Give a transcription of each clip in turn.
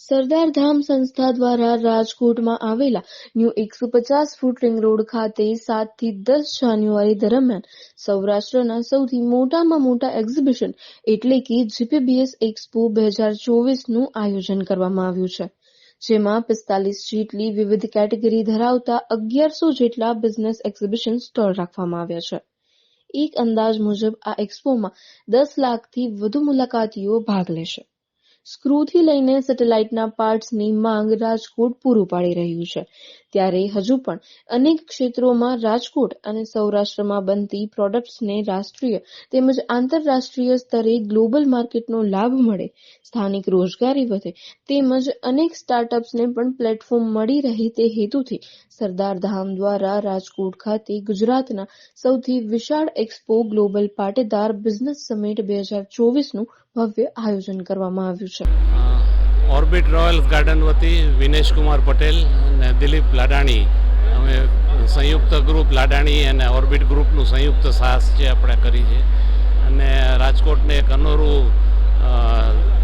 સરદાર ધામ સંસ્થા દ્વારા રાજકોટમાં આવેલા ન્યૂ એકસો પચાસ ફૂટ રિંગ રોડ ખાતે સાતથી દસ જાન્યુઆરી દરમિયાન સૌરાષ્ટ્રના સૌથી મોટામાં મોટા એક્ઝિબિશન એટલે કે જીપીબીએસ એક્સપો બે હજાર ચોવીસનું આયોજન કરવામાં આવ્યું છે. જેમાં પિસ્તાલીસ જેટલી વિવિધ કેટેગરી ધરાવતા અગિયારસો જેટલા બિઝનેસ એક્ઝિબિશન સ્ટોલ રાખવામાં આવ્યા છે. એક અંદાજ મુજબ આ એક્સપોમાં દસ લાખથી વધુ મુલાકાતીઓ ભાગ લેશે. સ્ક્રૂથી લઈને સેટેલાઇટના પાર્ટ્સની માંગ રાજકોટ પૂરું પાડી રહ્યું છે. ત્યારે હજુ પણ અનેક ક્ષેત્રોમાં રાજકોટ અને સૌરાષ્ટ્રમાં બનતી પ્રોડક્ટ્સને રાષ્ટ્રીય તેમજ આંતરરાષ્ટ્રીય સ્તરે ગ્લોબલ માર્કેટનો લાભ મળે, સ્થાનિક રોજગારી વધે તેમજ અનેક સ્ટાર્ટઅપ્સને પણ પ્લેટફોર્મ મળી રહે તે હેતુથી સરદાર ધામ દ્વારા રાજકોટ ખાતે ગુજરાતના સૌથી વિશાળ expo global Patidar business summit બે હજાર ચોવીસનું ભવ્ય આયોજન કરવામાં આવ્યું છે. ઓર્બિટ રોયલ ગાર્ડન વતી વિનેશ કુમાર પટેલ અને દિલીપ લાડાણી. અમે સંયુક્ત ગ્રુપ લાડાણી અને ઓર્બિટ ગ્રુપનું સંયુક્ત સાહસ છે આપણે કરી છે. અને રાજકોટને એક અનોરું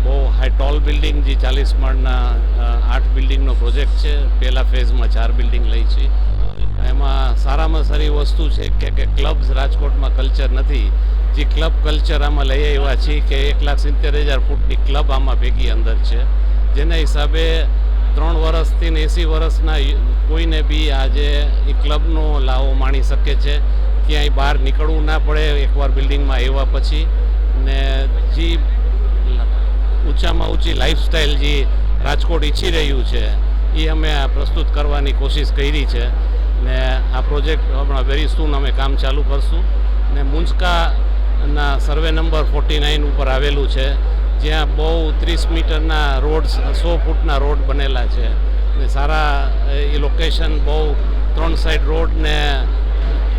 બહુ હાઈ ટોલ બિલ્ડિંગ જે ચાલીસ માળના આઠ બિલ્ડિંગનો પ્રોજેક્ટ છે. પહેલા ફેઝમાં ચાર બિલ્ડિંગ લઈ છે. એમાં સારામાં સારી વસ્તુ છે કે ક્લબ્સ રાજકોટમાં કલ્ચર નથી. જે ક્લબ કલ્ચર આમાં લઈ આવ્યા છીએ કે એક લાખ સિત્તેર હજાર ફૂટની ક્લબ આમાં ભેગી અંદર છે. જેના હિસાબે ત્રણ વર્ષથી ને એંસી વર્ષના કોઈને બી આજે એ ક્લબનો લાવો માણી શકે છે. ક્યાંય બહાર નીકળવું ના પડે એકવાર બિલ્ડિંગમાં આવ્યા પછી. ને જે ઊંચામાં ઊંચી લાઈફસ્ટાઈલ જે રાજકોટ ઈચ્છી રહ્યું છે, એ અમે પ્રસ્તુત કરવાની કોશિશ કરી છે. ને આ પ્રોજેક્ટ હમણાં વેરી સૂન અમે કામ ચાલુ કરશું. ને મુંજકાના સર્વે નંબર ફોર્ટી નાઇન ઉપર આવેલું છે, જ્યાં બહુ ત્રીસ મીટરના રોડ સો ફૂટના રોડ બનેલા છે. ને સારા, એ લોકેશન બહુ ત્રણ સાઈડ રોડ ને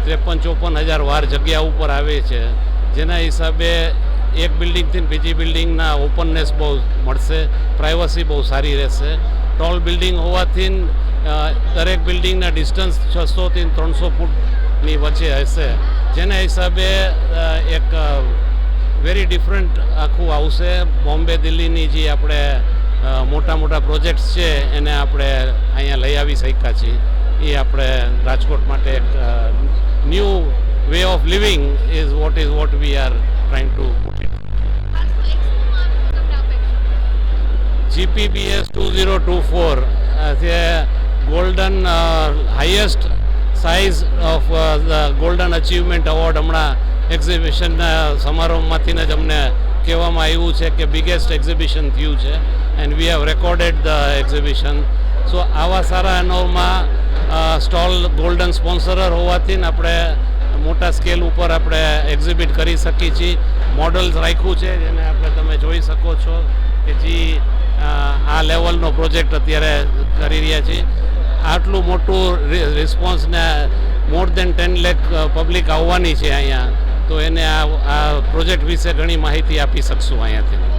ત્રેપન ચોપન હજાર વાર જગ્યા ઉપર આવે છે. જેના હિસાબે એક બિલ્ડિંગથી બીજી બિલ્ડિંગના ઓપનનેસ બહુ મળશે પ્રાઇવસી બહુ સારી રહેશે. ટોલ બિલ્ડિંગ હોવાથી દરેક બિલ્ડિંગના ડિસ્ટન્સ છસોથી ત્રણસો ફૂટની વચ્ચે હશે. જેના હિસાબે એક વેરી ડિફરન્ટ આખું આવશે. બોમ્બે, દિલ્હીની જે આપણે મોટા મોટા પ્રોજેક્ટ્સ છે, એને આપણે અહીંયા લઈ આવી શક્યા છીએ. એ આપણે રાજકોટ માટે એક new way of living is what is what we are trying to GPBS to zero two four જે golden highest size of the golden achievement award હમણાં એક્ઝિબિશનના સમારોહમાંથી જ અમને કહેવામાં આવ્યું છે કે બિગેસ્ટ એક્ઝિબિશન થયું છે. And we have recorded the exhibition so આવા સારા એનોમાં સ્ટોલ ગોલ્ડન સ્પોન્સરર હોવાથી આપણે મોટા સ્કેલ ઉપર આપણે એક્ઝિબિટ કરી શકીએ છીએ. મોડલ્સ રાખ્યું છે, જેને આપણે તમે જોઈ શકો છો કે જે આ લેવલનો પ્રોજેક્ટ અત્યારે કરી રહ્યા છીએ. આટલું મોટું રિસ્પોન્સને more than ten lakh public આવવાની છે અહીંયા, તો એને આ પ્રોજેક્ટ વિશે ઘણી માહિતી આપી શકશું અહીંયાથી.